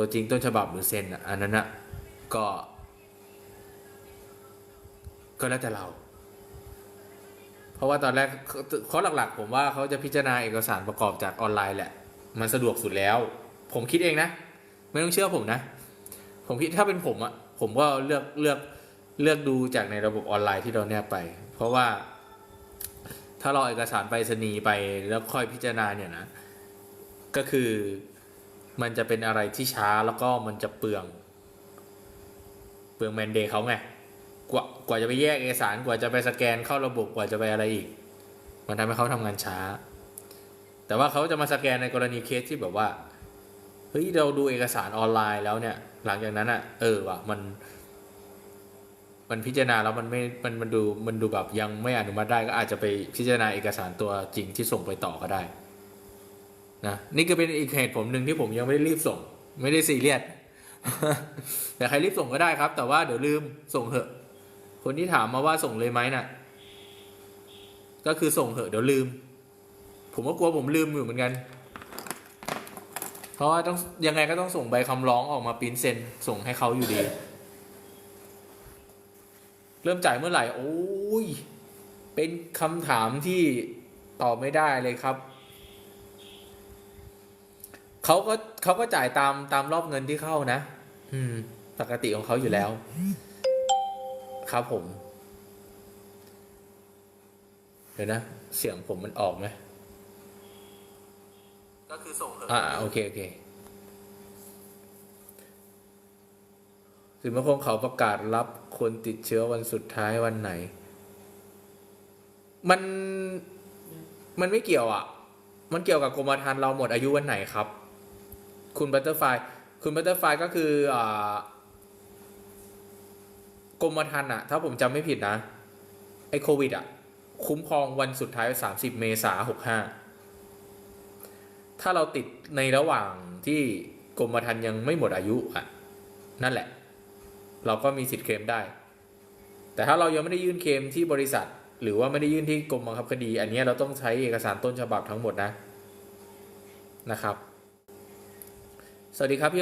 ตัวจริงต้นฉบับหรือเซ็นอันนั้นอะก็ ก็แล้วแต่เรา เพราะว่าตอนแรกข้อหลักๆ ผมว่าเขาจะพิจารณาเอกสารประกอบจากออนไลน์แหละ มันสะดวกสุดแล้ว ผมคิดเองนะ ไม่ต้องเชื่อผมนะ ผมคิดถ้าเป็นผมอะผมก็เลือกเลือกเลือกดูจากในระบบออนไลน์ที่เราแนบไป เพราะว่า ถ้าเราเอกสารไปรษณีย์ไปแล้วค่อยพิจารณาเนี่ยนะ ก็คือ มันจะเป็นอะไรที่ช้าแล้วก็มันจะเปลือง เปลืองแมนเดย์เขาไงกว่ากว่าจะไปแยกเอกสารกว่าจะไปสแกนเข้าระบบกว่าจะไปอะไรอีก มันทำให้เขาทำงานช้า แต่ว่าเขาจะมาสแกนในกรณีเคสที่แบบว่าเฮ้ยเราดูเอกสารออนไลน์แล้วเนี่ย หลังจากนั้นอะ่ะ เออว่ะมัน มันพิจารณาแล้วมันไม่มันมันดูมันดูแบบยังไม่อนุมัติได้ก็อาจจะไปพิจารณาเอกสารตัวจริงที่ส่งไปต่อก็ได้ นะนี่ก็เป็นอีกเหตุผลหนึ่งที่ผมยังไม่ได้รีบส่ง ไม่ได้ซีเรียสแต่ใครรีบส่งก็ได้ครับ แต่ว่าเดี๋ยวลืมส่งเหอะ คนที่ถามมาว่าส่งเลยไหมน่ะ ก็คือส่งเหอะเดี๋ยวลืม ผมก็กลัวผมลืมอยู่เหมือนกัน เพราะว่าต้องยังไงก็ต้องส่งใบคำร้องออกมาปริ้นเซ็นส่งให้เขาอยู่ดี เริ่มจ่ายเมื่อไหร่ โอ้ย เป็นคำถามที่ตอบไม่ได้เลยครับ เขาก็เขาก็จ่ายตามตามรอบเงินที่เข้านะ อืม ปกติของเขาอยู่แล้ว ครับผม เดี๋ยวนะ เสียงผมมันออกไหมก็คือส่งเหอะอ่าโอเคโอเคสื่อมวลชนเขาประกาศรับคนติดเชื้อวันสุดท้ายวันไหน มันมันไม่เกี่ยวอะ มันเกี่ยวกับกรมธรรม์เราหมดอายุวันไหนครับ คุณบัตเตอร์ไฟคุณบัตเตอร์ไฟก็คืออ่ากรมธรรม์อะถ้าผมจำไม่ผิดนะ ไอ้โควิดอะคุ้มครองวันสุดท้าย 30 เมษาหกห้าถ้าเราติดในระหว่างที่กรมธรรม์ยังไม่หมดอายุอะนั่นแหละ เราก็มีสิทธิ์เคลมได้ แต่ถ้าเรายังไม่ได้ยื่นเคลมที่บริษัท หรือว่าไม่ได้ยื่นที่กรมบังคับคดี อันนี้เราต้องใช้เอกสารต้นฉบับทั้งหมดนะนะครับ สวัสดีครับพี่